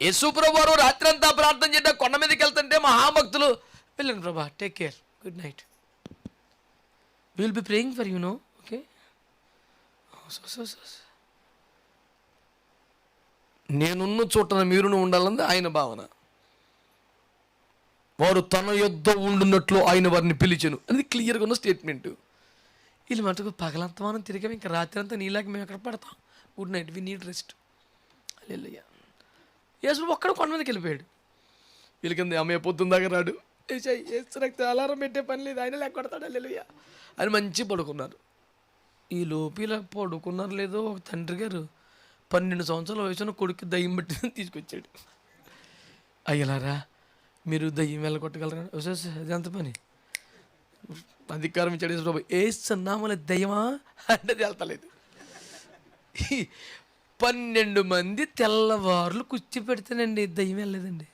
యేసుప్రభు వారు రాత్రి అంతా ప్రార్థన చేయడం కొండ మీదకి వెళ్తుంటే మహాభక్తులు వెళ్ళండి Prabha take care good night will be praying for you no okay so so so నేనున్న చోటన మీరును ఉండాలని ఆయన భావన. వారు తన యొద్ద ఉండున్నట్లు ఆయన వారిని పిలిచాను. అది క్లియర్గా ఉన్న స్టేట్మెంట్ వీళ్ళు మటుకు పగలంతా మనం తిరిగాం ఇంకా రాత్రి అంతా నీలాగా మేము ఎక్కడ పడతాం? Good night we need rest అల్లెయ్య Yesu ఒక్కడ కొండ మీదకి వెళ్ళిపోయాడు. వీళ్ళకింది అమ్మాయి పొద్దున్న దాకా రాడు. ఏసై నాకు అలారం పెట్టే పని లేదు ఆయన లేక లేలుయ అని మంచి పడుకున్నారు ఈ లోపల పడుకున్నారు లేదో ఒక తండ్రి గారు పన్నెండు సంవత్సరాల వయసున కొడుకు దయ్యం పెట్టి తీసుకొచ్చాడు. అయ్యలారా మీరు దయ్యం వెళ్ళగొట్టగలరా? అది ఎంత పని? అధికారం ఇచ్చాడు ఏసు ప్రభు ఏ సన్నామల దయ్యమా? అంటే వెళ్తలేదు. పన్నెండు మంది తెల్లవారులు కుర్చీ పెడితేనండి దయ్యం వెళ్ళలేదండి.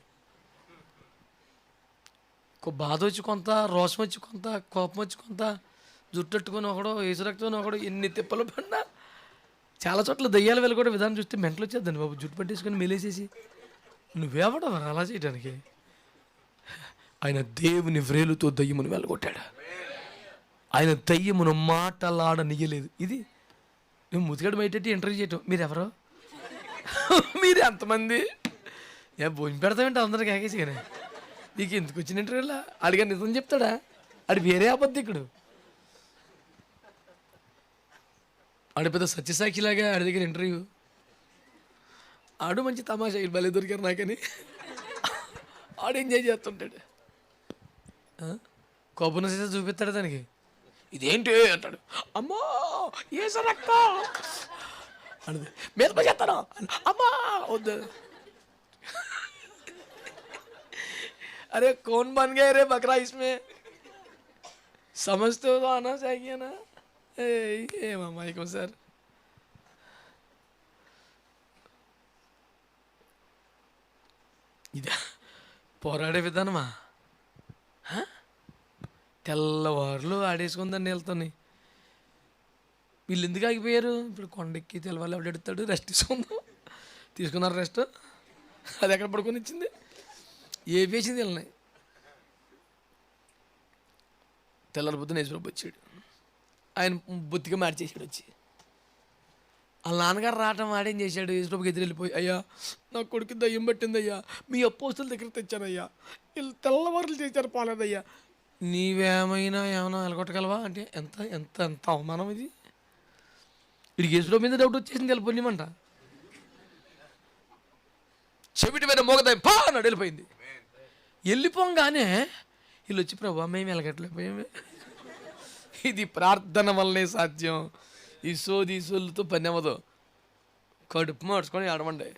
బాధ వచ్చి కొంత రోషం వచ్చి కొంత కోపం వచ్చి కొంత జుట్టట్టుకొని ఒకడు ఏసురక్తం ఒకడు ఎన్ని తిప్పలు పడినా చాలా చోట్ల దయ్యాలు వెళ్ళి విధానం చూస్తే మెంటలు వచ్చేద్దండి బాబు. జుట్టు పట్టేసుకొని మెలేసేసి నువ్వేవడం అలా చేయడానికి? ఆయన దేవుని వ్రేలుతో దయ్యమును వెళ్ళగొట్టాడు. ఆయన దయ్యమును మాటలాడనియలేదు. ఇది నువ్వు ముతిగడ బయటెట్టి ఇంటర్వ్యూ చేయటం. మీరెవరు? మీరు ఎంతమంది? ఏ భోజనం పెడతామంటే అందరికి కేకేసి కానీ నీకు ఎందుకు వచ్చిన ఇంటర్వ్యూలా? అడిగా నిజం చెప్తాడా? అది వేరే అబద్ధికుడు. ఆడు పెద్ద సత్యసాక్షిలాగా ఆడి దగ్గర ఇంటర్వ్యూ. ఆడు మంచి తమాషా భలే దొరికారు నాకని. ఆడు ఎంజాయ్ చేస్తుంటాడు? కోపం చూపిస్తాడు దానికి? ఇదేంటి అంటాడు అమ్మా ఏ సరక్క అన్నది మీద చేస్తాను అమ్మా వద్దు अरे कौन बन गए रे बकरा इसमें समझते हो तो आना चाहिए ना ए, ए मामा को सर ఇదా పోరాడే విధానమా హ? తెల్లవారులు ఆడేసుకుందండి వీళ్ళతోని. వీళ్ళు ఎందుకు ఆగిపోయారు? ఇప్పుడు కొండెక్కి తెల్లవారులు ఎవడు ఎడుతాడు? రెస్ట్ తీసుకుందాం. తీసుకున్నారు రెస్ట్ అది ఎక్కడ పడుకొని ఇచ్చింది? ఏ వేసింది వీళ్ళని? తెల్లరిపోతే పొద్దున వచ్చాడు. ఆయన బొత్తిగా మార్చేసాడు వచ్చి. వాళ్ళ నాన్నగారు రావటం ఆడేం చేశాడు? యేసుప్రభుకి ఎదురు వెళ్ళిపోయి అయ్యా నా కొడుకు దయ్యం పట్టింది అయ్యా మీ అపోస్తుల దగ్గర తెచ్చానయ్యా. వీళ్ళు తెల్లవారులు చేశారు పాలేదయ్యా. నీవేమైనా ఏమైనా వెళ్ళగొట్టగలవా అంటే ఎంత ఎంత ఎంత అవమానం ఇది? వీడి కేసులో మీద డౌట్ వచ్చేసింది వెళ్ళిపోయిమంట చెవిటి మీద మోగదాయి పా అన్నాడు వెళ్ళిపోయింది. వెళ్ళిపోగానే వీళ్ళు వచ్చి ప్రభా మేము వెళ్ళగట్లేకపోయామే ఇది ప్రార్థన వల్లనే సాధ్యం. ఈ సోది సొల్లుతో పని అవ్వదు. కడుపు మార్చుకొని ఆడమండి.